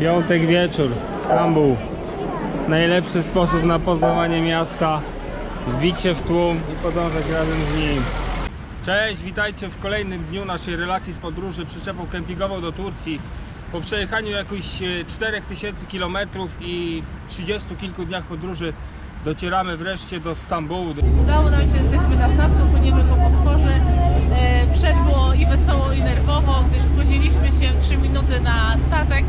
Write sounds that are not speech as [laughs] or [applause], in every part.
Piątek wieczór, Stambuł. Najlepszy sposób na poznawanie miasta. Wbicie w tłum i podążać razem z nim. Cześć, witajcie w kolejnym dniu naszej relacji z podróży przyczepą kempingową do Turcji. Po przejechaniu e, 4000 km i 30 kilku dniach podróży docieramy wreszcie do Stambułu. Udało nam się, jesteśmy na statku, płyniemy po Bosporze. E, Przed było i wesoło, i nerwowo, gdyż spóźniliśmy się 3 minuty na statek.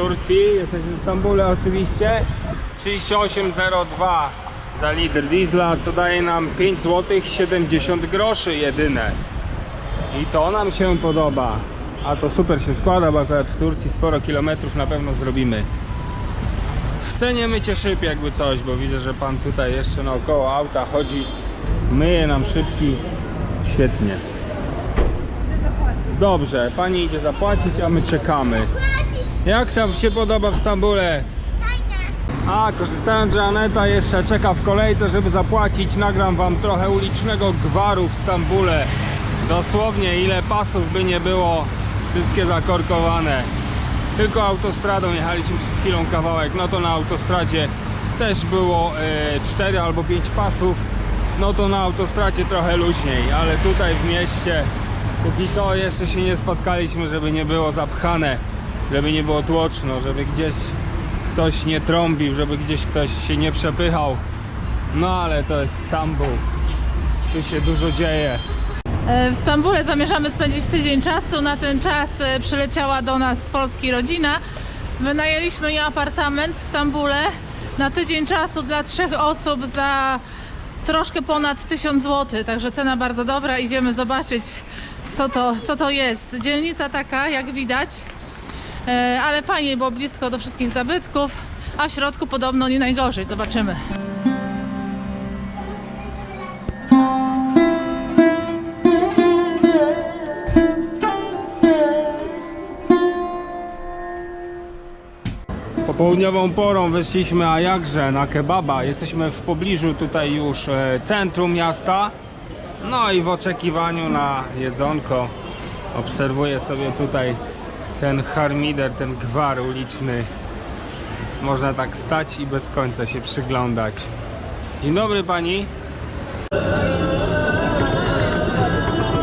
Turcji, jesteśmy w Stambule oczywiście, 38,02 za litr diesla, co daje nam 5 zł 70 groszy jedyne. I to nam się podoba. A to super się składa, bo akurat w Turcji sporo kilometrów na pewno zrobimy. W cenie mycie szyb jakby coś, bo widzę, że pan tutaj jeszcze naokoło auta chodzi, myje nam szybki. Świetnie. Dobrze, pani idzie zapłacić, a my czekamy. Jak tam się podoba w Stambule? A, korzystając, że Aneta jeszcze czeka w kolejce, żeby zapłacić, nagram wam trochę ulicznego gwaru w Stambule. Dosłownie ile pasów by nie było, wszystkie zakorkowane. Tylko autostradą jechaliśmy przed chwilą kawałek, no to na autostradzie też było 4 albo 5 pasów. No to na autostradzie trochę luźniej, ale tutaj w mieście póki co jeszcze się nie spotkaliśmy, żeby nie było zapchane, żeby nie było tłoczno, żeby gdzieś ktoś nie trąbił, żeby gdzieś ktoś się nie przepychał. No ale to jest Stambuł. Tu się dużo dzieje. E, W Stambule zamierzamy spędzić tydzień czasu. Na ten czas e, przyleciała do nas z Polski rodzina. Wynajęliśmy jej apartament w Stambule na tydzień czasu dla trzech osób za troszkę ponad 1000 zł. Także cena bardzo dobra. Idziemy zobaczyć, co to, co to jest. Dzielnica taka, jak widać, E, ale fajnie, bo blisko do wszystkich zabytków, a w środku podobno nie najgorzej. Zobaczymy. Popołudniową porą weszliśmy, a jakże, na kebaba. Jesteśmy w pobliżu tutaj już e, centrum miasta. No i w oczekiwaniu na jedzonko obserwuję sobie tutaj ten harmider, ten gwar uliczny. Można tak stać i bez końca się przyglądać. Dzień dobry pani.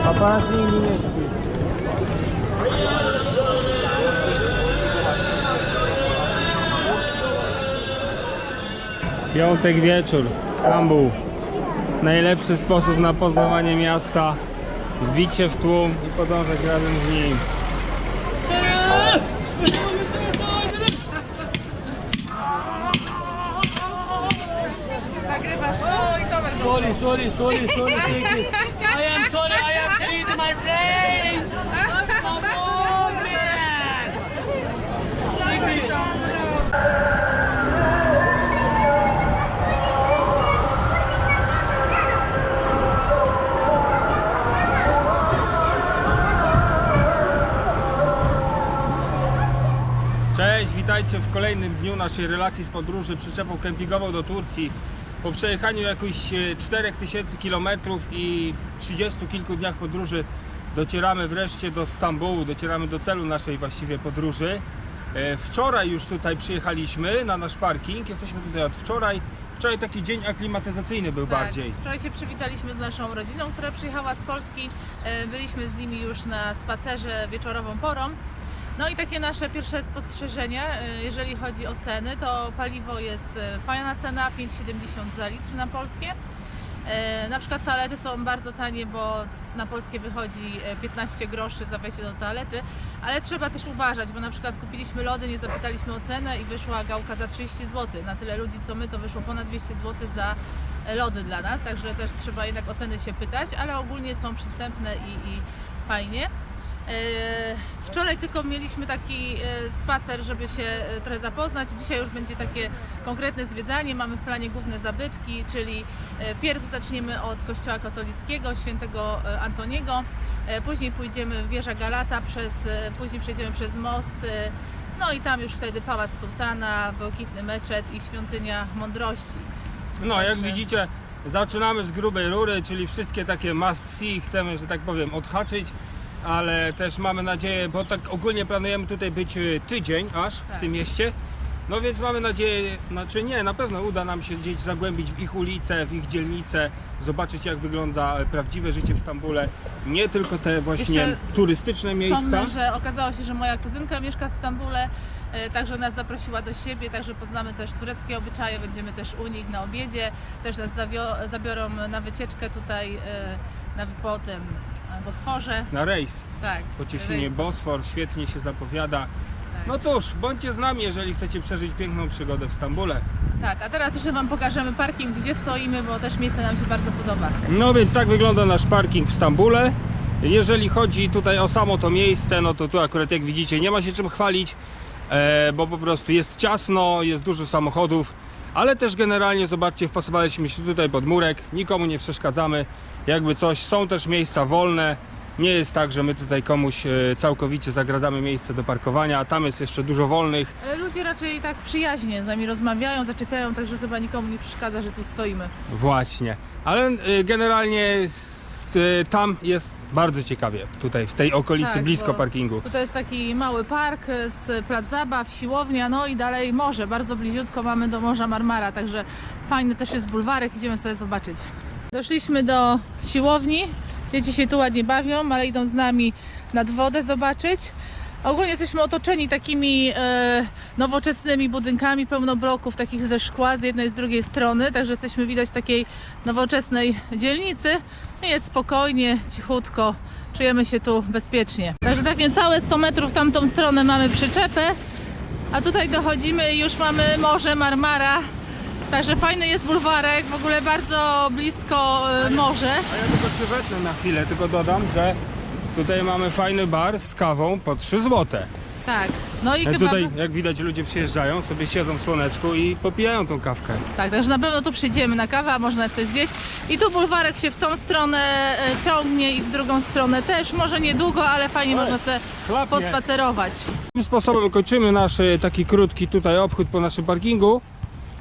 Aparat nigdy nie śpi. Piątek wieczór, Stambuł. Najlepszy sposób na poznawanie miasta. Wbicie w tłum i podążać razem z nim. Sorry, sorry, sorry, sorry. I am sorry, I am freezing my brain. [laughs] witajcie w kolejnym dniu naszej relacji z podróży przyczepą kempingową do Turcji. Po przejechaniu jakoś e, 4000 km i 30 kilku dniach podróży docieramy wreszcie do Stambułu, docieramy do celu naszej właściwie podróży. E, Wczoraj już tutaj przyjechaliśmy na nasz parking, jesteśmy tutaj od wczoraj. Wczoraj taki dzień aklimatyzacyjny był bardziej. Tak. Wczoraj się przywitaliśmy z naszą rodziną, która przyjechała z Polski. E, Byliśmy z nimi już na spacerze wieczorową porą. No i takie nasze pierwsze spostrzeżenia, e, jeżeli chodzi o ceny, to paliwo jest e, fajna cena, 5,70 za litr na polskie. E, Na przykład toalety są bardzo tanie, bo na polskie wychodzi e, 15 groszy za wejście do toalety, ale trzeba też uważać, bo na przykład kupiliśmy lody, nie zapytaliśmy o cenę i wyszła gałka za 30 zł. Na tyle ludzi co my to wyszło ponad 200 zł za lody dla nas, także też trzeba jednak oceny się pytać, ale ogólnie są przystępne i, i fajnie. E, Wczoraj tylko mieliśmy taki e, spacer, żeby się e, trochę zapoznać. Dzisiaj już będzie takie konkretne zwiedzanie. Mamy w planie główne zabytki, czyli pierw zaczniemy od kościoła katolickiego świętego Antoniego, później pójdziemy wieża Galata, przez, później przejdziemy przez most, no i tam już wtedy Pałac Sułtana, błękitny meczet i świątynia mądrości. No, jak Także- widzicie, zaczynamy z grubej rury, czyli wszystkie takie must see chcemy, że tak powiem, odhaczyć, ale też mamy nadzieję, bo tak ogólnie planujemy tutaj być y, tydzień aż w Tak. tym mieście. No więc mamy nadzieję, znaczy nie, na pewno uda nam się gdzieś zagłębić w ich ulice, w ich dzielnice, zobaczyć jak wygląda e, prawdziwe życie w Stambule. Nie tylko te właśnie Jeszcze turystyczne miejsca. Wspomnę, że okazało się, że moja kuzynka mieszka w Stambule, e, także nas zaprosiła do siebie, także poznamy też tureckie obyczaje, będziemy też u nich na obiedzie, też nas zawio- zabiorą na wycieczkę tutaj e, na, po tym e, Bosforze. Na rejs. Tak. Rejs. Bosfor, świetnie się zapowiada. Tak. No cóż, bądźcie z nami, jeżeli chcecie przeżyć piękną przygodę w Stambule. Tak, a teraz jeszcze Wam pokażemy parking, gdzie stoimy, bo też miejsce nam się bardzo podoba. No więc tak wygląda nasz parking w Stambule. Jeżeli chodzi tutaj o samo to miejsce, no to tu akurat jak widzicie nie ma się czym chwalić, e, bo po prostu jest ciasno, jest dużo samochodów, ale też generalnie zobaczcie, wpasowaliśmy się tutaj pod murek, nikomu nie przeszkadzamy, jakby coś, są też miejsca wolne, nie jest tak, że my tutaj komuś e, całkowicie zagradzamy miejsce do parkowania, tam jest jeszcze dużo wolnych, Ale ludzie raczej tak przyjaźnie z nami rozmawiają, zaczepiają, także chyba nikomu nie przeszkadza, że tu stoimy. Właśnie, ale y, generalnie y, tam jest bardzo ciekawie, tutaj w tej okolicy, Tak, blisko parkingu. Tutaj jest taki mały park e, z plac zabaw, siłownia, no i dalej morze. Bardzo bliziutko mamy do Morza Marmara, także fajny też jest bulwarek, idziemy sobie zobaczyć. Doszliśmy do siłowni, dzieci się tu ładnie bawią, ale idą z nami nad wodę zobaczyć. Ogólnie jesteśmy otoczeni takimi e, nowoczesnymi budynkami, pełno bloków takich ze szkła z jednej i z drugiej strony, także jesteśmy widać takiej nowoczesnej dzielnicy. Jest spokojnie, cichutko, czujemy się tu bezpiecznie. Także tak niecałe 100 metrów w tamtą stronę mamy przyczepę, a tutaj dochodzimy i już mamy Morze Marmara. Także fajny jest bulwarek, w ogóle bardzo blisko e, morze. A ja tylko się wetnę na chwilę, tylko dodam, że tutaj mamy fajny bar z kawą po 3 złote. Tak, no i E, chyba... Tutaj, jak widać, ludzie przyjeżdżają, sobie siedzą w słoneczku i popijają tą kawkę. Tak, także na pewno tu przyjdziemy na kawę, a można coś zjeść. I tu bulwarek się w tą stronę e, ciągnie i w drugą stronę też. Może niedługo, ale fajnie można sobie Chlapnie. pospacerować. Tym sposobem kończymy nasz taki krótki tutaj obchód po naszym parkingu.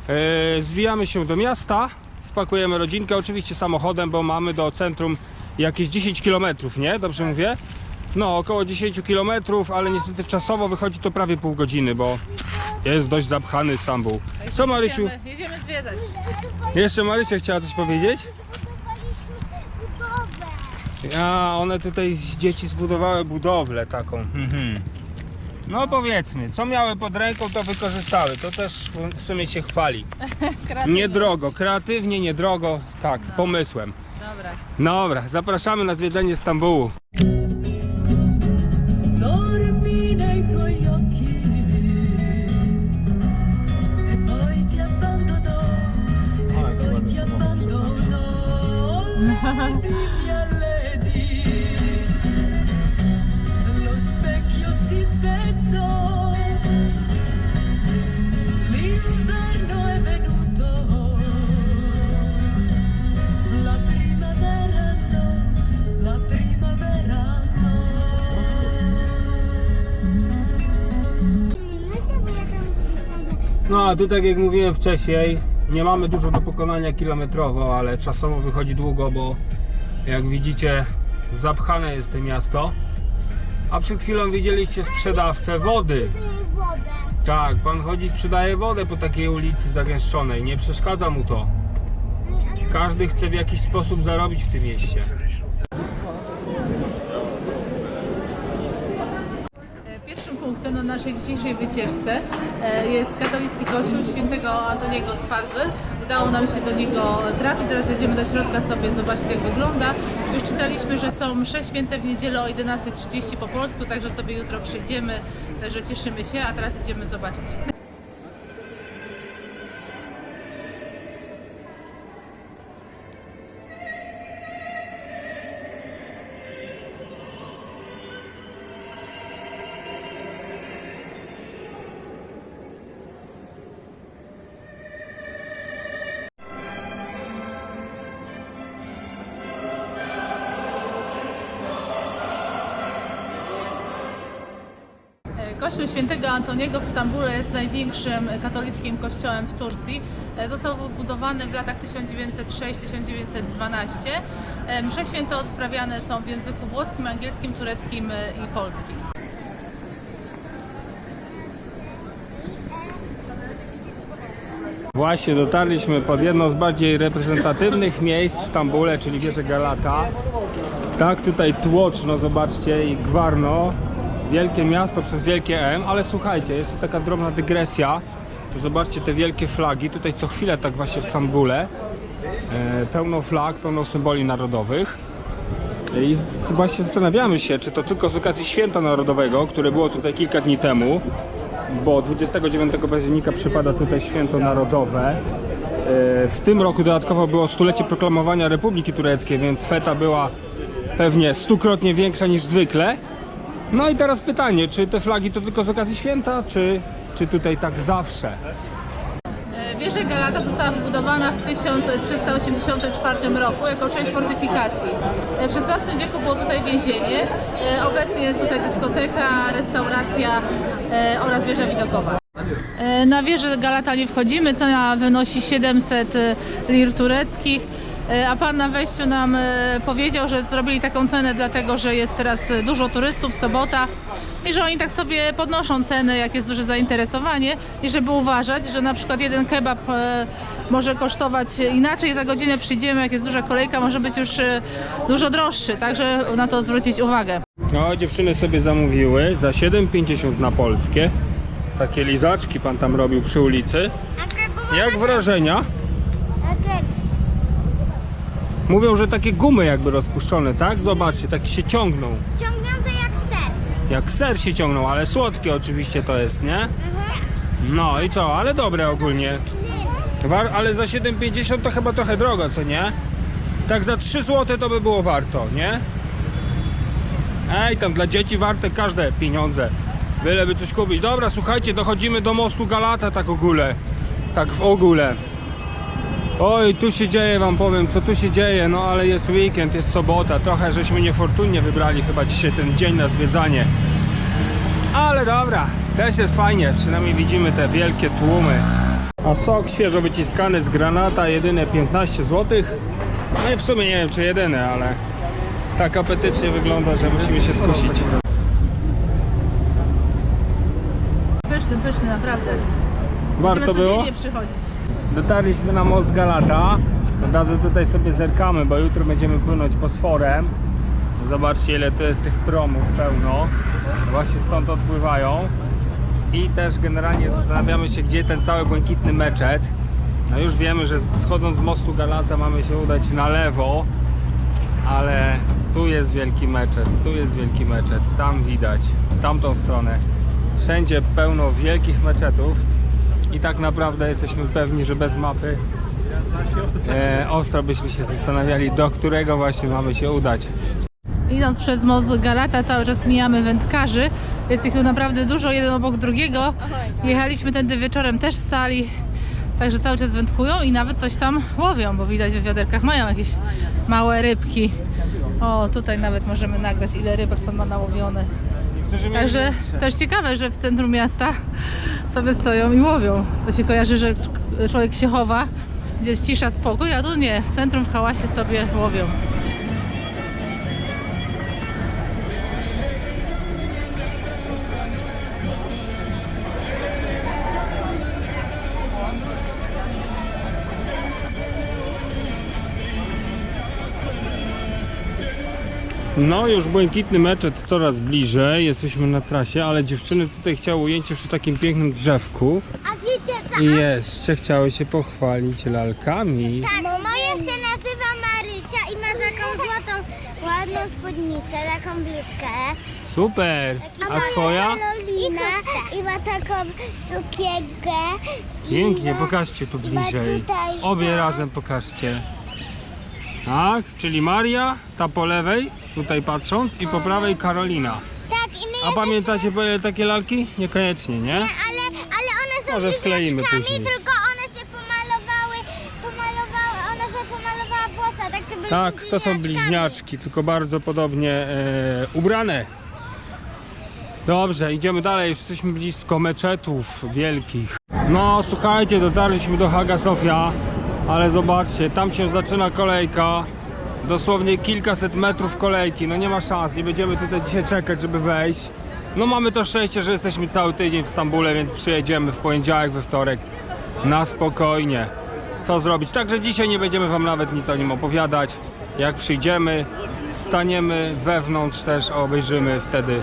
E, zwijamy się do miasta, spakujemy rodzinkę, oczywiście samochodem, bo mamy do centrum jakieś 10 km, nie? Dobrze mówię? No, około 10 km, ale niestety czasowo wychodzi to prawie pół godziny, bo jest dość zapchany Sambuł. Co Marysiu? Jedziemy, jedziemy zwiedzać. Jeszcze Marysia chciała coś powiedzieć? A, one tutaj dzieci zbudowały budowlę taką. Mhm. No powiedzmy, co miały pod ręką, to wykorzystały. To też w sumie się chwali. [laughs] Niedrogo, kreatywnie, niedrogo, tak, z pomysłem. Dobra. Dobra, zapraszamy na zwiedzanie Stambułu. [laughs] No a tu tak jak mówiłem wcześniej, nie mamy dużo do pokonania kilometrowo, ale czasowo wychodzi długo, bo jak widzicie zapchane jest to miasto. A przed chwilą widzieliście sprzedawcę wody. Tak, pan chodzi, sprzedaje wodę po takiej ulicy zagęszczonej. Nie przeszkadza mu to. Każdy chce w jakiś sposób zarobić w tym mieście. E, Pierwszym punktem na naszej dzisiejszej wycieczce e, jest katolicki kościół świętego Antoniego z Padwy. Udało nam się do niego trafić, zaraz wejdziemy do środka sobie zobaczyć jak wygląda. Już czytaliśmy, że są msze święte w niedzielę o 11.30 po polsku, także sobie jutro przyjdziemy, także cieszymy się, a teraz idziemy zobaczyć. Antoniego w Stambule jest największym katolickim kościołem w Turcji. E, Został wybudowany w latach 1906-1912. E, Msze święte odprawiane są w języku włoskim, angielskim, tureckim e, i polskim. Właśnie dotarliśmy pod jedno z bardziej reprezentatywnych miejsc w Stambule, czyli wieżę Galata. Tak, tutaj tłocz, no zobaczcie, i Gwarno, wielkie miasto przez wielkie M, ale słuchajcie, jeszcze taka drobna dygresja. Zobaczcie te wielkie flagi, tutaj co chwilę tak właśnie w Stambule. E, pełno flag, pełno symboli narodowych. I właśnie zastanawiamy się, czy to tylko z okazji Święta Narodowego, które było tutaj kilka dni temu, bo 29 października przypada tutaj Święto Narodowe. E, W tym roku dodatkowo było stulecie proklamowania Republiki Tureckiej, więc feta była pewnie stukrotnie większa niż zwykle. No i teraz pytanie, czy te flagi to tylko z okazji święta, czy, czy tutaj tak zawsze? E, Wieża Galata została wybudowana w 1384 roku jako część fortyfikacji. E, W XVI wieku było tutaj więzienie. E, Obecnie jest tutaj dyskoteka, restauracja oraz wieża widokowa. Na wieżę Galata nie wchodzimy, cena wynosi 700 lir tureckich. E, A pan na wejściu nam e, powiedział, że zrobili taką cenę dlatego, że jest teraz dużo turystów, sobota i że oni tak sobie podnoszą ceny, jak jest duże zainteresowanie i żeby uważać, że na przykład jeden kebab e, może kosztować inaczej, za godzinę przyjdziemy, jak jest duża kolejka, może być już dużo droższy, także na to zwrócić uwagę. No, dziewczyny sobie zamówiły za 7,50 na polskie. Takie lizaczki pan tam robił przy ulicy. Jak wrażenia? Mówią, że takie gumy jakby rozpuszczone, tak? Zobaczcie, tak się ciągną. Ciągnięte jak ser. Jak ser się ciągną, ale słodkie oczywiście to jest, nie? No i co, ale dobre ogólnie. War, ale za 7,50 to chyba trochę drogo, co nie? Tak za 3 zł to by było warto, nie? Ej, tam dla dzieci warte każde pieniądze. Byleby coś kupić. Dobra, słuchajcie, dochodzimy do mostu Galata tak w ogóle. Tak w ogóle. Oj, tu się dzieje, wam powiem, co tu się dzieje, no ale jest weekend, jest sobota, trochę żeśmy niefortunnie wybrali chyba dzisiaj ten dzień na zwiedzanie. Ale dobra, też jest fajnie, przynajmniej widzimy te wielkie tłumy. A sok świeżo wyciskany z granata, jedyne 15 zł. No i w sumie nie wiem czy jedyne, ale tak apetycznie wygląda, że musimy się skusić. Pyszny, pyszny, naprawdę. Warto było? przychodzić. Dotarliśmy na most Galata. Od razu tutaj sobie zerkamy, bo jutro będziemy płynąć Bosforem. Zobaczcie ile tu jest tych promów pełno. Właśnie stąd odpływają. I też generalnie zastanawiamy się, gdzie ten cały błękitny meczet. No już wiemy, że schodząc z mostu Galata mamy się udać na lewo, ale tu jest wielki meczet, tu jest wielki meczet, tam widać, w tamtą stronę. Wszędzie pełno wielkich meczetów i tak naprawdę jesteśmy pewni, że bez mapy e, ostro byśmy się zastanawiali, do którego właśnie mamy się udać. Idąc przez most Galata cały czas mijamy wędkarzy. Jest ich tu naprawdę dużo, jeden obok drugiego. Jechaliśmy tędy wieczorem, też stali. Także cały czas wędkują i nawet coś tam łowią, bo widać w wiaderkach mają jakieś małe rybki. O, tutaj nawet możemy nagrać ile rybek pan ma nałowione. Także też ciekawe, że w centrum miasta sobie stoją i łowią. Co się kojarzy, że człowiek się chowa, gdzie jest cisza, spokój, a tu nie. W centrum w hałasie sobie łowią. No już błękitny meczet coraz bliżej, jesteśmy na trasie, ale dziewczyny tutaj chciały ujęcie przy takim pięknym drzewku A wiecie co? i jeszcze chciały się pochwalić lalkami. Tak, bo moja się nazywa Marysia i ma taką złotą, ładną spódnicę, taką bluzkę. Super! A twoja? Karolina i ma taką sukienkę. Pięknie, ma- pokażcie tu ma bliżej. tutaj Obie razem pokażcie. Tak, czyli Maria, ta po lewej, tutaj patrząc, i po prawej Karolina. Tak, i my A pamiętacie ile takie lalki? Niekoniecznie, nie? ale, ale one są Może skleimy bliźniaczkami, później. tylko one się pomalowały, pomalowały, ona sobie pomalowała włosa, tak to były Tak, to są bliźniaczki, tylko bardzo podobnie e, ubrane. Dobrze, idziemy dalej, już jesteśmy blisko meczetów wielkich. No słuchajcie, dotarliśmy do Haga Sofia, ale zobaczcie, tam się zaczyna kolejka. Dosłownie kilkaset metrów kolejki, no nie ma szans, nie będziemy tutaj dzisiaj czekać, żeby wejść. No mamy to szczęście, że jesteśmy cały tydzień w Stambule, więc przyjedziemy w poniedziałek, we wtorek na spokojnie. Co zrobić? Także dzisiaj nie będziemy wam nawet nic o nim opowiadać. Jak przyjdziemy, staniemy wewnątrz też, obejrzymy wtedy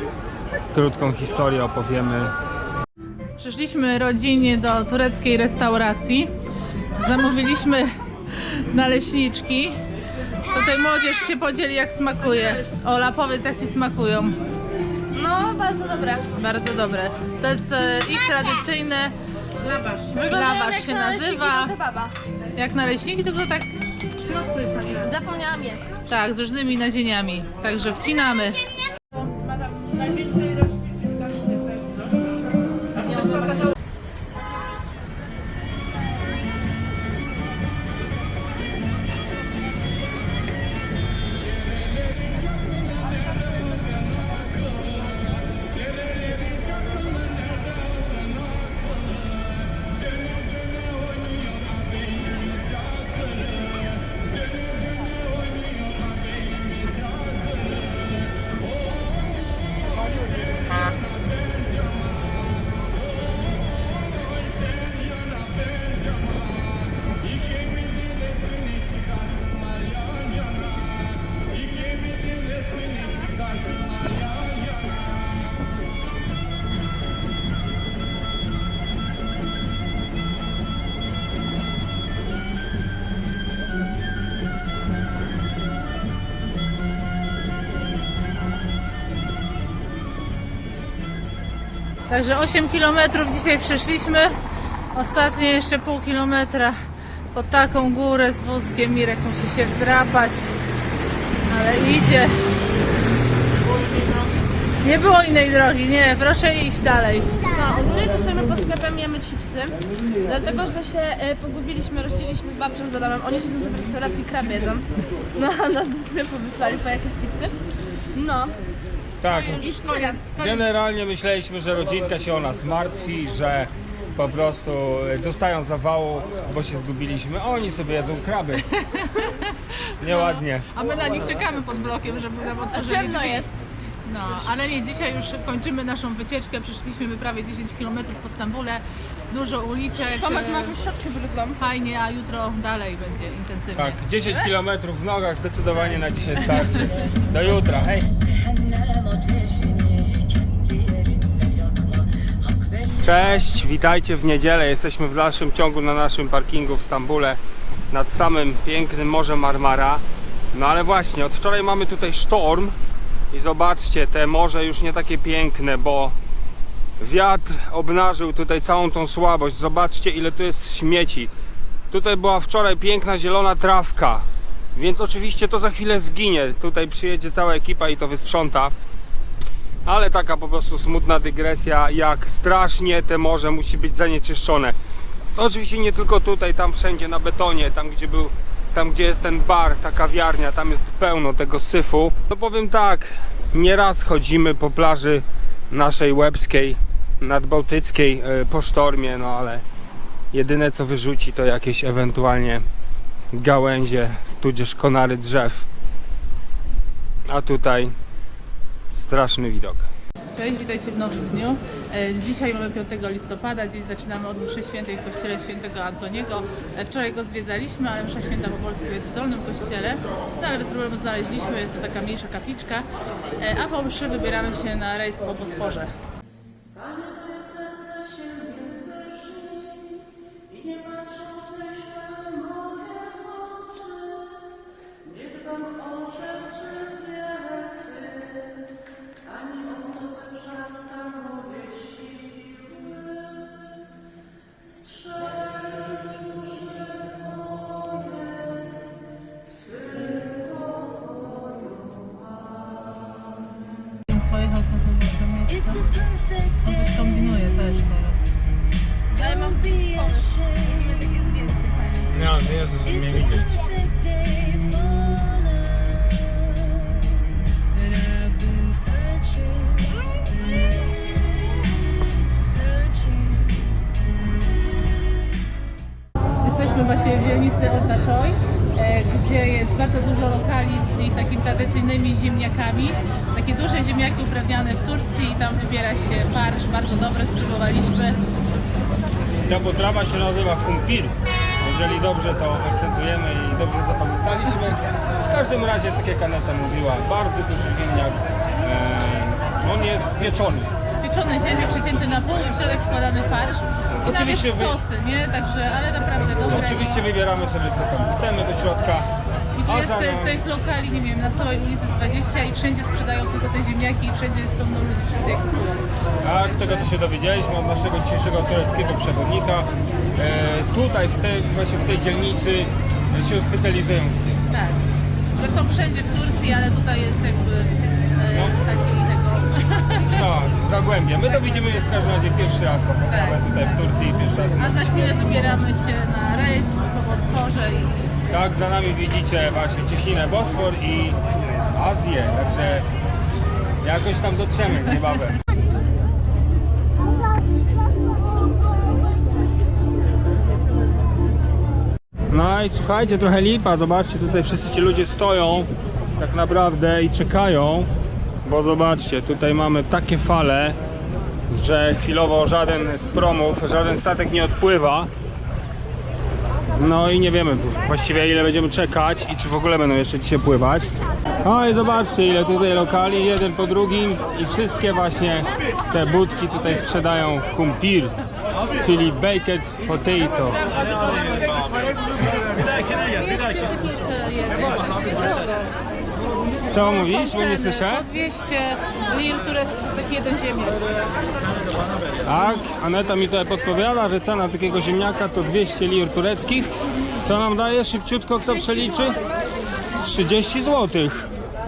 krótką historię opowiemy. Przyszliśmy rodzinnie do tureckiej restauracji. Zamówiliśmy naleśniczki. Tutaj młodzież się podzieli jak smakuje. Ola, powiedz jak Ci smakują. No, bardzo dobre. Bardzo dobre. To jest e, ich tradycyjne. Lawasz się nazywa. Kebaba. Jak naleśniki, tylko tak, Zapomniałam jest. tak, z różnymi nadzieniami. Także wcinamy. Także 8 km dzisiaj przeszliśmy. Ostatnie jeszcze pół kilometra pod taką górę z wózkiem. Mirek musi się wdrapać, ale idzie. Nie było innej drogi, nie, proszę iść dalej. No, ogólnie to sobie pod sklepem jemy chipsy, dlatego że się e, pogubiliśmy, rozsiedliśmy z babcią z Adamem. Oni siedzą sobie w restauracji krab jedzą. No, a nas do sklepu wysłali po jakieś chipsy. No, Tak, Już koniec, koniec. generalnie myśleliśmy, że rodzinka się o nas martwi, że po prostu dostają zawału, bo się zgubiliśmy. a Oni sobie jedzą kraby. [laughs] Nieładnie. A my na nich czekamy pod blokiem, żeby nam otworzyli ciemno jest. No, ale nie, dzisiaj już kończymy naszą wycieczkę. Przeszliśmy prawie 10 km po Stambule. Dużo uliczek. Tomek ma jakąś szczotkę brudną. Fajnie, a jutro dalej będzie intensywnie. Tak, 10 km w nogach zdecydowanie na dzisiaj starczy. Do jutra, hej! Cześć, witajcie w niedzielę. Jesteśmy w dalszym ciągu na naszym parkingu w Stambule nad samym pięknym Morzem Marmara. No ale właśnie, od wczoraj mamy tutaj sztorm i zobaczcie, te morze już nie takie piękne, bo wiatr obnażył tutaj całą tą słabość. Zobaczcie, ile tu jest śmieci. Tutaj była wczoraj piękna zielona trawka, więc oczywiście to za chwilę zginie. Tutaj przyjedzie cała ekipa i to wysprząta. Ale taka po prostu smutna dygresja, jak strasznie te morze musi być zanieczyszczone. To oczywiście nie tylko tutaj, tam wszędzie na betonie, tam gdzie był, tam gdzie jest ten bar, ta kawiarnia, tam jest pełno tego syfu. No powiem tak, nieraz chodzimy po plaży naszej łebskiej, nadbałtyckiej e, po sztormie, no ale jedyne co wyrzuci to jakieś ewentualnie gałęzie, tudzież konary drzew. A tutaj straszny widok. Cześć, witajcie w nowym dniu. E, Dzisiaj mamy 5 listopada, dziś zaczynamy od mszy świętej w kościele świętego Antoniego. E, Wczoraj go zwiedzaliśmy, ale msza święta po polsku jest w dolnym kościele. No ale bez problemu znaleźliśmy, jest to taka mniejsza kapliczka. A po mszy wybieramy się na rejs po Bosporze. dojechał do miejsca, to coś kombinuje też teraz. Ale mam pomysł, robimy takie zdjęcie fajne. No, wiesz, mnie widzieć. Jesteśmy właśnie w dzielnicy Oddaczoj, e, gdzie jest bardzo dużo lokali z takimi tradycyjnymi ziemniakami. Takie duże ziemniaki uprawniane w Turcji i tam wybiera się farsz, bardzo dobre, spróbowaliśmy. Ta potrawa się nazywa kumpir. Jeżeli dobrze to akcentujemy i dobrze zapamiętaliśmy. W każdym razie, tak jak Aneta mówiła, bardzo duży ziemniak. E, on jest pieczony. Pieczone ziemie przecięte na pół i w środek wkładany farsz. I Oczywiście sosy, nie? Także, ale naprawdę dobre. Oczywiście wybieramy sobie co tam chcemy do środka. A jest e, tych lokali, nie wiem, na całej ulicy 20 i wszędzie sprzedają tylko te ziemniaki i wszędzie jest pełno ludzi, wszyscy je kupują. Tak, z tego co się dowiedzieliśmy od naszego dzisiejszego tureckiego przewodnika. E, tutaj, w tej, właśnie w tej dzielnicy e, się specjalizują. Tak, że są wszędzie w Turcji, ale tutaj jest jakby e, No. taki tego. No, Zagłębie. My to widzimy w każdym razie pierwszy raz tak tutaj w Turcji i pierwszy raz. A za chwilę wybieramy się na rejs po Bosporze i Tak, za nami widzicie właśnie Cieśninę Bosfor i Azję, także jakoś tam dotrzemy niebawem. No i słuchajcie, trochę lipa, zobaczcie, tutaj wszyscy ci ludzie stoją tak naprawdę i czekają, bo zobaczcie, tutaj mamy takie fale, że chwilowo żaden z promów, żaden statek nie odpływa. No i nie wiemy właściwie ile będziemy czekać i czy w ogóle będą jeszcze dzisiaj pływać. No i zobaczcie ile tutaj lokali, jeden po drugim i wszystkie właśnie te budki tutaj sprzedają kumpir, czyli baked potato. 200 tych jest. Co mówisz, bo nie słyszę? Po 200 lir taki jeden ziemniak. Tak, Aneta mi tutaj podpowiada, że cena takiego ziemniaka to 200 lir tureckich. Co nam daje szybciutko, kto przeliczy? 30 zł.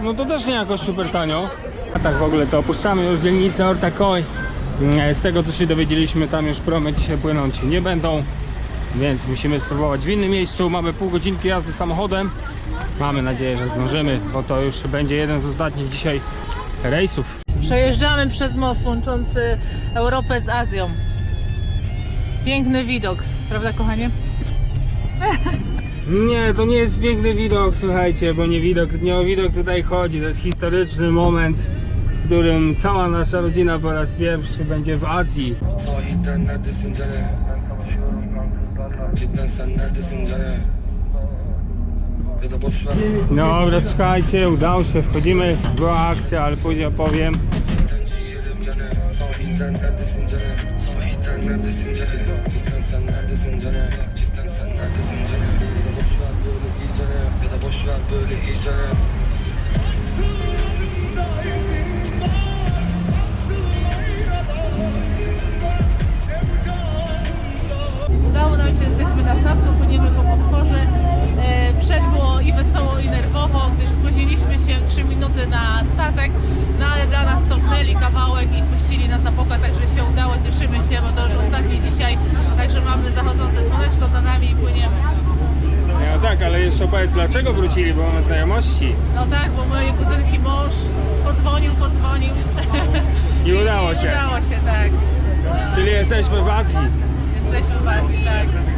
No to też nie jakoś super tanio. A tak w ogóle to opuszczamy już dzielnicę Ortakoy. Mm, Z tego co się dowiedzieliśmy, tam już promy dzisiaj płynąć nie będą. Więc musimy spróbować w innym miejscu. Mamy pół godzinki jazdy samochodem. Mamy nadzieję, że zdążymy, bo to już będzie jeden z ostatnich dzisiaj rejsów. Przejeżdżamy przez most łączący Europę z Azją. Piękny widok, prawda kochanie? [laughs] Nie, to nie jest piękny widok, słuchajcie, bo nie widok, nie o widok tutaj chodzi. To jest historyczny moment, w którym cała nasza rodzina po raz pierwszy będzie w Azji. Boş ver Dobra, słuchajcie, udało się, wchodzimy. Była akcja, ale później opowiem. Ciğerim yane Sahiden neredesin Udało nam się, jesteśmy na statku, płyniemy po Bosporze. E, Przed było i wesoło i nerwowo, gdyż spóźniliśmy się 3 minuty na statek, no ale dla nas cofnęli kawałek i puścili nas na pokład, także się udało, cieszymy się, bo to już ostatni dzisiaj, także mamy zachodzące słoneczko za nami i płyniemy. No tak, ale jeszcze opowiedz dlaczego wrócili, bo mamy znajomości. No tak, bo mojej kuzynki mąż podzwonił, podzwonił. I udało [laughs] się. Udało się, tak. Czyli jesteśmy w Azji. Jesteśmy w Azji, tak.